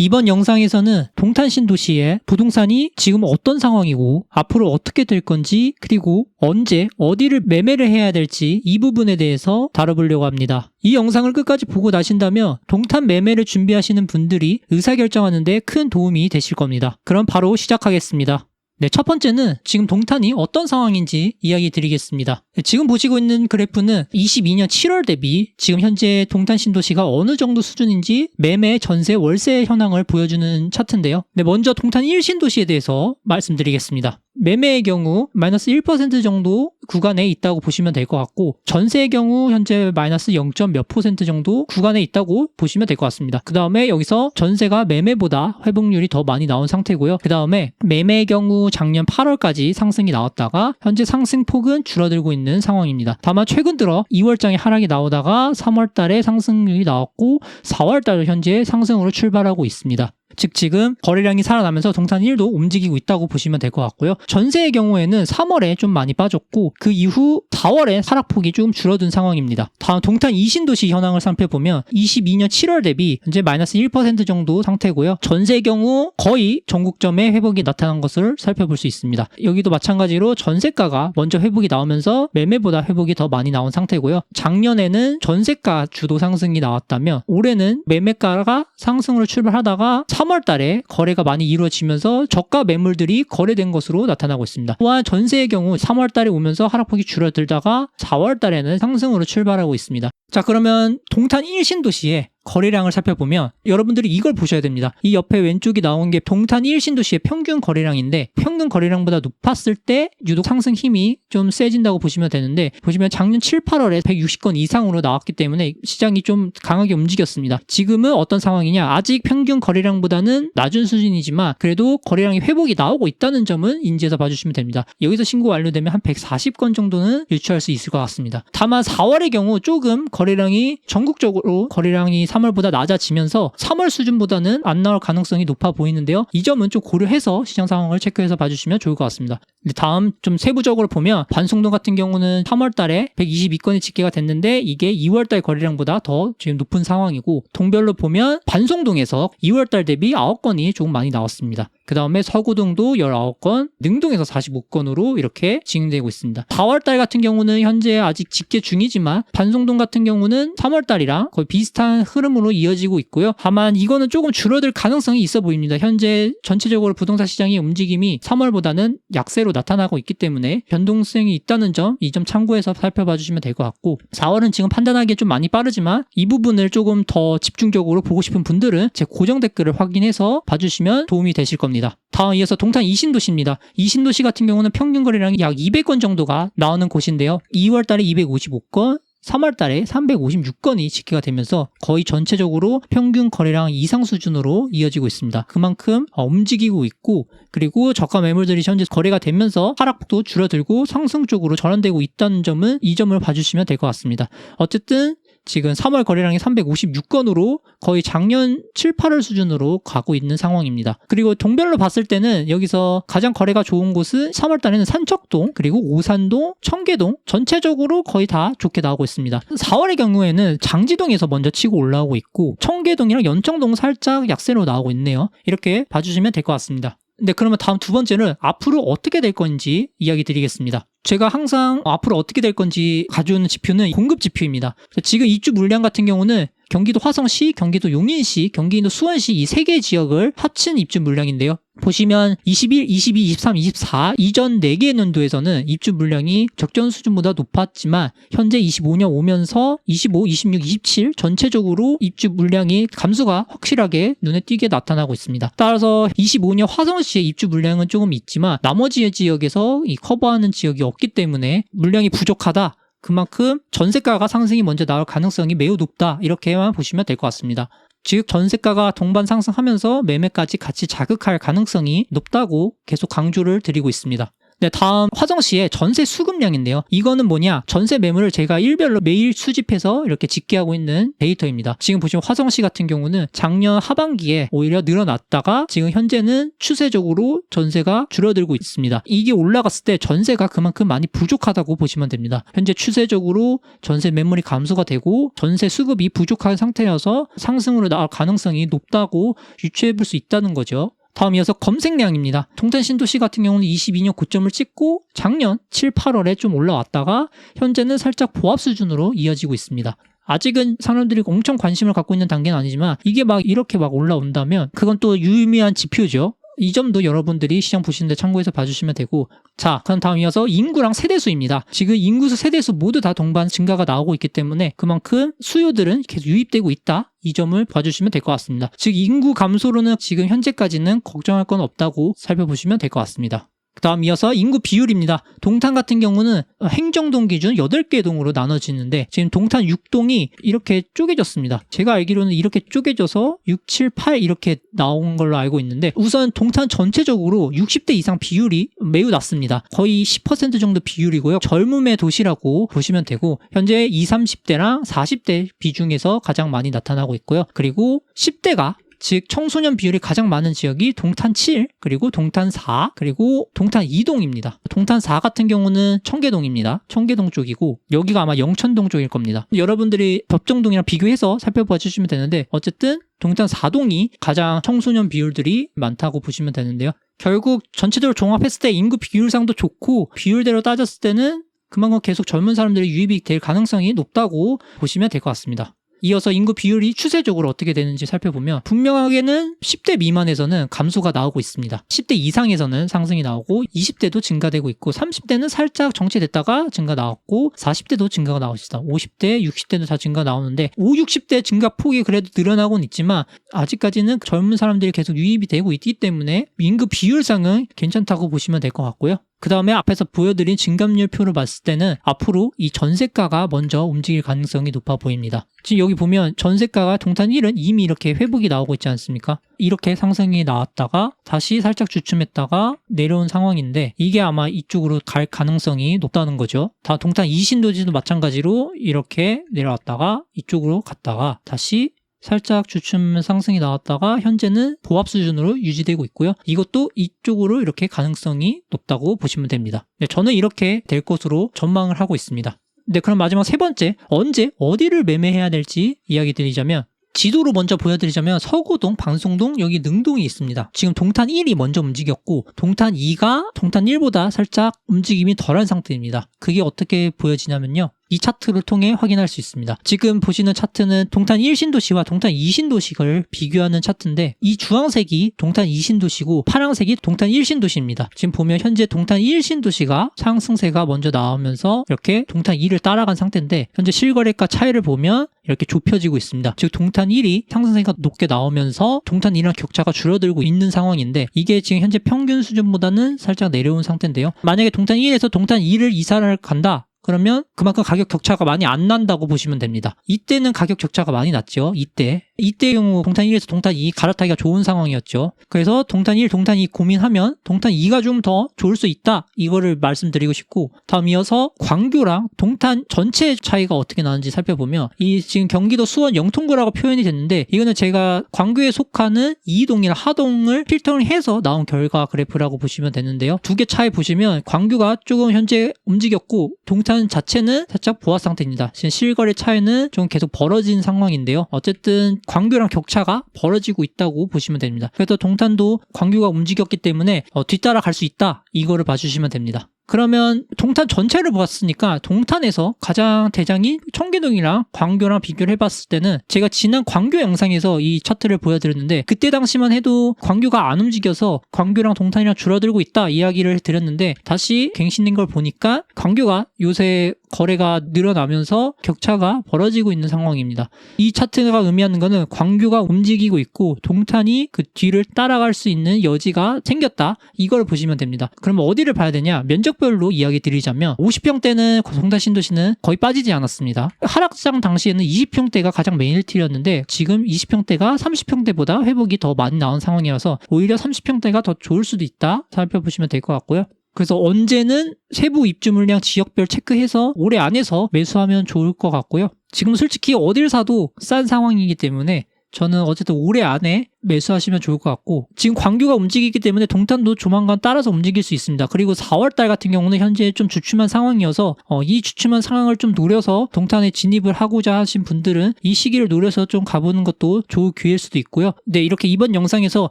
이번 영상에서는 동탄 신도시의 부동산이 지금 어떤 상황이고 앞으로 어떻게 될 건지 그리고 언제 어디를 매매를 해야 될지 이 부분에 대해서 다뤄보려고 합니다. 이 영상을 끝까지 보고 나신다면 동탄 매매를 준비하시는 분들이 의사결정하는데 큰 도움이 되실 겁니다. 그럼 바로 시작하겠습니다. 네, 첫 번째는 지금 동탄이 어떤 상황인지 이야기 드리겠습니다. 네, 지금 보시고 있는 그래프는 22년 7월 대비 지금 현재 동탄 신도시가 어느 정도 수준인지 매매, 전세, 월세 현황을 보여주는 차트인데요. 네, 먼저 동탄 1신도시에 대해서 말씀드리겠습니다. 매매의 경우 마이너스 1% 정도 구간에 있다고 보시면 될 것 같고 전세의 경우 현재 마이너스 0. 몇 퍼센트 정도 구간에 있다고 보시면 될 것 같습니다. 그 다음에 여기서 전세가 매매보다 회복률이 더 많이 나온 상태고요. 그 다음에 매매의 경우 작년 8월까지 상승이 나왔다가 현재 상승폭은 줄어들고 있는 상황입니다. 다만 최근 들어 2월장에 하락이 나오다가 3월달에 상승률이 나왔고 4월달 현재 상승으로 출발하고 있습니다. 즉 지금 거래량이 살아나면서 동탄 1도 움직이고 있다고 보시면 될 것 같고요. 전세의 경우에는 3월에 좀 많이 빠졌고 그 이후 4월에 하락폭이 좀 줄어든 상황입니다. 다음 동탄 이신도시 현황을 살펴보면 22년 7월 대비 현재 마이너스 1% 정도 상태고요. 전세의 경우 거의 전국점의 회복이 나타난 것을 살펴볼 수 있습니다. 여기도 마찬가지로 전세가가 먼저 회복이 나오면서 매매보다 회복이 더 많이 나온 상태고요. 작년에는 전세가 주도 상승이 나왔다면 올해는 매매가가 상승으로 출발하다가 3월 달에 거래가 많이 이루어지면서 저가 매물들이 거래된 것으로 나타나고 있습니다. 또한 전세의 경우 3월 달에 오면서 하락폭이 줄어들다가 4월 달에는 상승으로 출발하고 있습니다. 자, 그러면 동탄 1신 도시의 거래량을 살펴보면 여러분들이 이걸 보셔야 됩니다. 이 옆에 왼쪽이 나온 게 동탄 1신도시의 평균 거래량인데 평균 거래량보다 높았을 때 유독 상승 힘이 좀 세진다고 보시면 되는데 보시면 작년 7, 8월에 160건 이상으로 나왔기 때문에 시장이 좀 강하게 움직였습니다. 지금은 어떤 상황이냐? 아직 평균 거래량보다는 낮은 수준이지만 그래도 거래량이 회복이 나오고 있다는 점은 인지해서 봐주시면 됩니다. 여기서 신고 완료되면 한 140건 정도는 유추할 수 있을 것 같습니다. 다만 4월의 경우 조금 거래량이 전국적으로 거래량이 3 월보다 낮아지면서 3월 수준보다는 안 나올 가능성이 높아 보이는데요. 이 점은 좀 고려해서 시장 상황을 체크해서 봐주시면 좋을 것 같습니다. 다음 좀 세부적으로 보면 반송동 같은 경우는 3월 달에 122건이 집계가 됐는데 이게 2월 달 거래량보다 더 지금 높은 상황이고 동별로 보면 반송동에서 2월 달 대비 9건이 조금 많이 나왔습니다. 그 다음에 서구동도 19건, 능동에서 45건으로 이렇게 진행되고 있습니다. 4월달 같은 경우는 현재 아직 집계 중이지만 반송동 같은 경우는 3월달이랑 거의 비슷한 흐름으로 이어지고 있고요. 다만 이거는 조금 줄어들 가능성이 있어 보입니다. 현재 전체적으로 부동산 시장의 움직임이 3월보다는 약세로 나타나고 있기 때문에 변동성이 있다는 점, 이 점 참고해서 살펴봐 주시면 될 것 같고 4월은 지금 판단하기에 좀 많이 빠르지만 이 부분을 조금 더 집중적으로 보고 싶은 분들은 제 고정 댓글을 확인해서 봐주시면 도움이 되실 겁니다. 다음 이어서 동탄 이신도시입니다. 이신도시 같은 경우는 평균 거래량이 약 200건 정도가 나오는 곳인데요. 2월 달에 255건, 3월 달에 356건이 집계가 되면서 거의 전체적으로 평균 거래량 이상 수준으로 이어지고 있습니다. 그만큼 어, 움직이고 있고 그리고 저가 매물들이 현재 거래가 되면서 하락폭도 줄어들고 상승 쪽으로 전환되고 있다는 점은 이 점을 봐주시면 될 것 같습니다. 어쨌든 지금 3월 거래량이 356건으로 거의 작년 7, 8월 수준으로 가고 있는 상황입니다. 그리고 동별로 봤을 때는 여기서 가장 거래가 좋은 곳은 3월 달에는 산척동, 그리고 오산동, 청계동 전체적으로 거의 다 좋게 나오고 있습니다. 4월의 경우에는 장지동에서 먼저 치고 올라오고 있고 청계동이랑 연청동 살짝 약세로 나오고 있네요. 이렇게 봐주시면 될 것 같습니다. 네, 그러면 다음 두 번째는 앞으로 어떻게 될 건지 이야기 드리겠습니다. 제가 항상 앞으로 어떻게 될 건지 가져오는 지표는 공급 지표입니다. 지금 입주 물량 같은 경우는 경기도 화성시, 경기도 용인시, 경기도 수원시 이 세 개 지역을 합친 입주 물량인데요. 보시면 21, 22, 23, 24 이전 4개 년도에서는 입주 물량이 적정 수준보다 높았지만 현재 25년 오면서 25, 26, 27 전체적으로 입주 물량이 감소가 확실하게 눈에 띄게 나타나고 있습니다. 따라서 25년 화성시의 입주 물량은 조금 있지만 나머지 지역에서 이 커버하는 지역이 없기 때문에 물량이 부족하다. 그만큼 전세가가 상승이 먼저 나올 가능성이 매우 높다. 이렇게만 보시면 될 것 같습니다. 즉 전세가가 동반 상승하면서 매매까지 같이 자극할 가능성이 높다고 계속 강조를 드리고 있습니다. 네, 다음 화성시의 전세 수급량인데요. 이거는 뭐냐? 전세 매물을 제가 일별로 매일 수집해서 이렇게 집계하고 있는 데이터입니다. 지금 보시면 화성시 같은 경우는 작년 하반기에 오히려 늘어났다가 지금 현재는 추세적으로 전세가 줄어들고 있습니다. 이게 올라갔을 때 전세가 그만큼 많이 부족하다고 보시면 됩니다. 현재 추세적으로 전세 매물이 감소가 되고 전세 수급이 부족한 상태여서 상승으로 나갈 가능성이 높다고 유추해 볼 수 있다는 거죠. 다음 이어서 검색량입니다. 동탄 신도시 같은 경우는 22년 고점을 찍고 작년 7, 8월에 좀 올라왔다가 현재는 살짝 보합 수준으로 이어지고 있습니다. 아직은 사람들이 엄청 관심을 갖고 있는 단계는 아니지만 이게 막 이렇게 막 올라온다면 그건 또 유의미한 지표죠. 이 점도 여러분들이 시장 보시는데 참고해서 봐주시면 되고 자 그럼 다음 이어서 인구랑 세대수입니다. 지금 인구수 세대수 모두 다 동반 증가가 나오고 있기 때문에 그만큼 수요들은 계속 유입되고 있다. 이 점을 봐주시면 될 것 같습니다. 즉 인구 감소로는 지금 현재까지는 걱정할 건 없다고 살펴보시면 될 것 같습니다. 그 다음 이어서 인구 비율입니다. 동탄 같은 경우는 행정동 기준 8개 동으로 나눠지는데 지금 동탄 6동이 이렇게 쪼개졌습니다. 제가 알기로는 이렇게 쪼개져서 6, 7, 8 이렇게 나온 걸로 알고 있는데 우선 동탄 전체적으로 60대 이상 비율이 매우 낮습니다. 거의 10% 정도 비율이고요. 젊음의 도시라고 보시면 되고 현재 20, 30대랑 40대 비중에서 가장 많이 나타나고 있고요. 그리고 10대가 즉 청소년 비율이 가장 많은 지역이 동탄 7, 그리고 동탄 4, 그리고 동탄 2동입니다. 동탄 4 같은 경우는 청계동입니다. 청계동 쪽이고 여기가 아마 영천동 쪽일 겁니다. 여러분들이 법정동이랑 비교해서 살펴봐 주시면 되는데 어쨌든 동탄 4동이 가장 청소년 비율들이 많다고 보시면 되는데요. 결국 전체적으로 종합했을 때 인구 비율상도 좋고 비율대로 따졌을 때는 그만큼 계속 젊은 사람들이 유입이 될 가능성이 높다고 보시면 될 것 같습니다. 이어서 인구 비율이 추세적으로 어떻게 되는지 살펴보면 분명하게는 10대 미만에서는 감소가 나오고 있습니다. 10대 이상에서는 상승이 나오고 20대도 증가되고 있고 30대는 살짝 정체됐다가 증가 나왔고 40대도 증가가 나오고 있습니다. 50대, 60대도 다 증가 나오는데 5, 60대 증가 폭이 그래도 늘어나고는 있지만 아직까지는 젊은 사람들이 계속 유입이 되고 있기 때문에 인구 비율상은 괜찮다고 보시면 될 것 같고요. 그 다음에 앞에서 보여드린 증감률 표를 봤을 때는 앞으로 이 전세가가 먼저 움직일 가능성이 높아 보입니다. 지금 여기 보면 전세가가 동탄 1은 이미 이렇게 회복이 나오고 있지 않습니까? 이렇게 상승이 나왔다가 다시 살짝 주춤했다가 내려온 상황인데 이게 아마 이쪽으로 갈 가능성이 높다는 거죠. 다 동탄 2신도지도 마찬가지로 이렇게 내려왔다가 이쪽으로 갔다가 다시 살짝 주춤 상승이 나왔다가 현재는 보합 수준으로 유지되고 있고요. 이것도 이쪽으로 이렇게 가능성이 높다고 보시면 됩니다. 네, 저는 이렇게 될 것으로 전망을 하고 있습니다. 네, 그럼 마지막 세 번째, 언제 어디를 매매해야 될지 이야기 드리자면 지도로 먼저 보여드리자면 서구동, 방송동, 여기 능동이 있습니다. 지금 동탄 1이 먼저 움직였고 동탄 2가 동탄 1보다 살짝 움직임이 덜한 상태입니다. 그게 어떻게 보여지냐면요. 이 차트를 통해 확인할 수 있습니다. 지금 보시는 차트는 동탄 1신도시와 동탄 2신도시를 비교하는 차트인데 이 주황색이 동탄 2신도시고 파랑색이 동탄 1신도시입니다. 지금 보면 현재 동탄 1신도시가 상승세가 먼저 나오면서 이렇게 동탄 2를 따라간 상태인데 현재 실거래가 차이를 보면 이렇게 좁혀지고 있습니다. 즉 동탄 1이 상승세가 높게 나오면서 동탄 2랑 격차가 줄어들고 있는 상황인데 이게 지금 현재 평균 수준보다는 살짝 내려온 상태인데요. 만약에 동탄 1에서 동탄 2를 이사를 간다. 그러면 그만큼 가격 격차가 많이 안 난다고 보시면 됩니다. 이때는 가격 격차가 많이 났죠. 이때. 이때의 경우 동탄 1에서 동탄 2 갈아타기가 좋은 상황이었죠. 그래서 동탄 1, 동탄 2 고민하면 동탄 2가 좀 더 좋을 수 있다. 이거를 말씀드리고 싶고 다음 이어서 광교랑 동탄 전체 차이가 어떻게 나는지 살펴보면 이 지금 경기도 수원 영통구라고 표현이 됐는데 이거는 제가 광교에 속하는 이동이나 하동을 필터링 해서 나온 결과 그래프라고 보시면 되는데요. 두 개 차이 보시면 광교가 조금 현재 움직였고 동탄 자체는 살짝 보합 상태입니다. 지금 실거래 차이는 좀 계속 벌어진 상황인데요. 어쨌든 광교랑 격차가 벌어지고 있다고 보시면 됩니다. 그래서 동탄도 광교가 움직였기 때문에 어, 뒤따라 갈 수 있다. 이거를 봐주시면 됩니다. 그러면 동탄 전체를 보았으니까 동탄에서 가장 대장이 청계동이랑 광교랑 비교를 해봤을 때는 제가 지난 광교 영상에서 이 차트를 보여드렸는데 그때 당시만 해도 광교가 안 움직여서 광교랑 동탄이랑 줄어들고 있다 이야기를 드렸는데 다시 갱신된 걸 보니까 광교가 요새 거래가 늘어나면서 격차가 벌어지고 있는 상황입니다. 이 차트가 의미하는 것은 광교가 움직이고 있고 동탄이 그 뒤를 따라갈 수 있는 여지가 생겼다. 이걸 보시면 됩니다. 그러면 어디를 봐야 되냐? 면적 별로 이야기 드리자면 50평대는 동탄 신도시는 거의 빠지지 않았습니다. 하락장 당시에는 20평대가 가장 메인일티였는데 지금 20평대가 30평대보다 회복이 더 많이 나온 상황이라서 오히려 30평대가 더 좋을 수도 있다. 살펴보시면 될 것 같고요. 그래서 언제는 세부 입주 물량 지역별 체크해서 올해 안에서 매수하면 좋을 것 같고요. 지금 솔직히 어딜 사도 싼 상황이기 때문에 저는 어쨌든 올해 안에 매수하시면 좋을 것 같고 지금 광규가 움직이기 때문에 동탄도 조만간 따라서 움직일 수 있습니다. 그리고 4월 달 같은 경우는 현재 좀 주춤한 상황이어서 어, 이 주춤한 상황을 좀 노려서 동탄에 진입을 하고자 하신 분들은 이 시기를 노려서 좀 가보는 것도 좋을 기회일 수도 있고요. 네 이렇게 이번 영상에서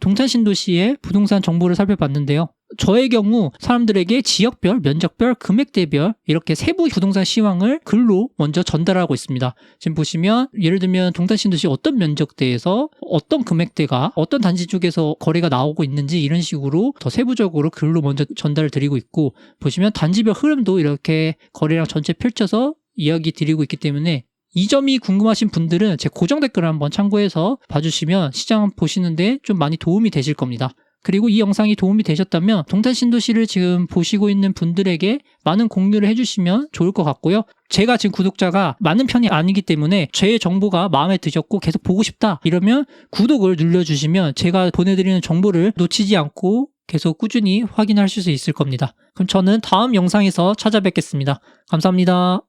동탄 신도시의 부동산 정보를 살펴봤는데요. 저의 경우 사람들에게 지역별, 면적별, 금액대별 이렇게 세부 부동산 시황을 글로 먼저 전달하고 있습니다. 지금 보시면 예를 들면 동탄 신도시 어떤 면적대에서 어떤 금액대가 어떤 단지 쪽에서 거래가 나오고 있는지 이런 식으로 더 세부적으로 글로 먼저 전달을 드리고 있고 보시면 단지별 흐름도 이렇게 거래량 전체 펼쳐서 이야기 드리고 있기 때문에 이 점이 궁금하신 분들은 제 고정 댓글을 한번 참고해서 봐주시면 시장 보시는데 좀 많이 도움이 되실 겁니다. 그리고 이 영상이 도움이 되셨다면 동탄 신도시를 지금 보시고 있는 분들에게 많은 공유를 해주시면 좋을 것 같고요. 제가 지금 구독자가 많은 편이 아니기 때문에 제 정보가 마음에 드셨고 계속 보고 싶다 이러면 구독을 눌러주시면 제가 보내드리는 정보를 놓치지 않고 계속 꾸준히 확인하실 수 있을 겁니다. 그럼 저는 다음 영상에서 찾아뵙겠습니다. 감사합니다.